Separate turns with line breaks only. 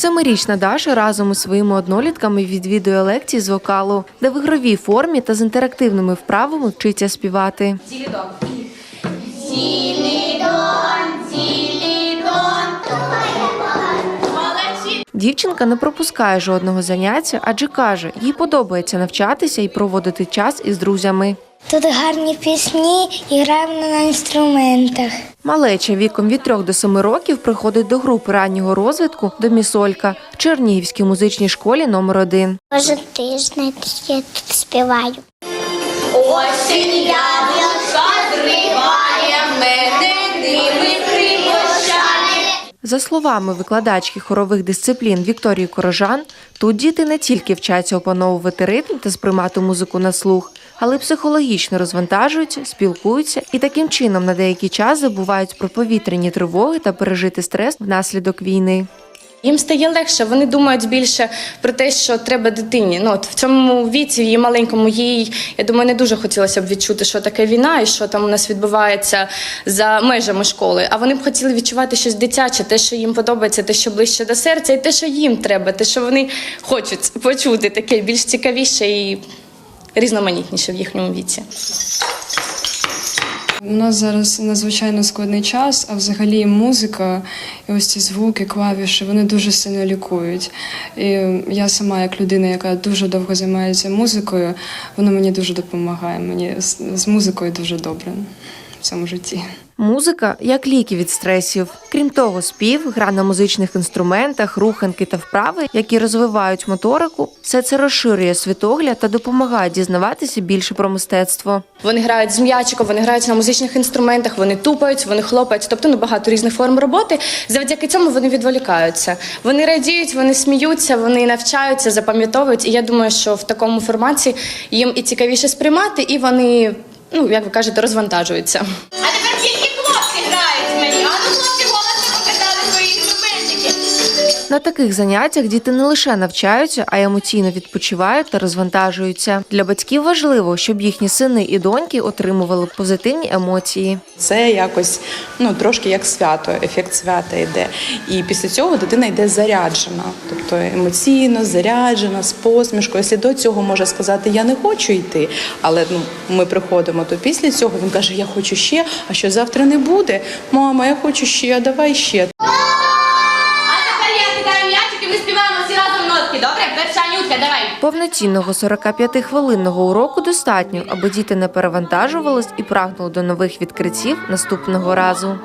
Семирічна Даша разом із своїми однолітками відвідує лекції з вокалу, де в ігровій формі та з інтерактивними вправами вчиться співати. Дівчинка не пропускає жодного заняття, адже каже, їй подобається навчатися і проводити час із друзями.
Тут гарні пісні і граємо на інструментах.
Малеча віком від 3 до 7 років приходить до групи раннього розвитку до Місолька в Чернігівській музичній школі номер 1
Кожен тиждень я тут співаю.
Осінь яблучко зриває, мене ними.
За словами викладачки хорових дисциплін Вікторії Корожан, тут діти не тільки вчаться опановувати ритм та сприймати музику на слух, але психологічно розвантажуються, спілкуються і таким чином на деякий час забувають про повітряні тривоги та пережити стрес внаслідок війни.
Їм стає легше, вони думають більше про те, що треба дитині. Ну от в цьому віці, її маленькому, їй я думаю, не дуже хотілося б відчути, що таке війна і що там у нас відбувається за межами школи. А вони б хотіли відчувати щось дитяче, те, що їм подобається, те, що ближче до серця, і те, що їм треба, те, що вони хочуть почути, таке більш цікавіше і різноманітніше в їхньому віці.
У нас зараз надзвичайно складний час, а взагалі музика і ось ці звуки, клавіші, вони дуже сильно лікують. І я сама, як людина, яка дуже довго займається музикою, воно мені дуже допомагає. Мені з, музикою дуже добре в цьому житті.
Музика як ліки від стресів. Крім того, спів, гра на музичних інструментах, руханки та вправи, які розвивають моторику, все це розширює світогляд та допомагає дізнаватися більше про мистецтво.
Вони грають з м'ячиком, вони грають на музичних інструментах, вони тупають, вони хлопають. Тобто ну, багато різних форм роботи. Завдяки цьому вони відволікаються. Вони радіють, вони сміються, вони навчаються, запам'ятовують. І я думаю, що в такому форматі їм і цікавіше сприймати, і вони, ну як ви кажете, розвантажуються.
На таких заняттях діти не лише навчаються, а й емоційно відпочивають та розвантажуються. Для батьків важливо, щоб їхні сини і доньки отримували позитивні емоції.
Це якось ну трошки як свято, ефект свята йде. І після цього дитина йде заряджена, тобто емоційно заряджена, з посмішкою. Якщо до цього може сказати Я не хочу йти, але ну ми приходимо, то після цього він каже: Я хочу ще. А що завтра не буде? Мама, я хочу ще, давай ще.
Давай.
Повноцінного 45-хвилинного уроку достатньо, аби діти не перевантажувались і прагнули до нових відкриттів наступного разу.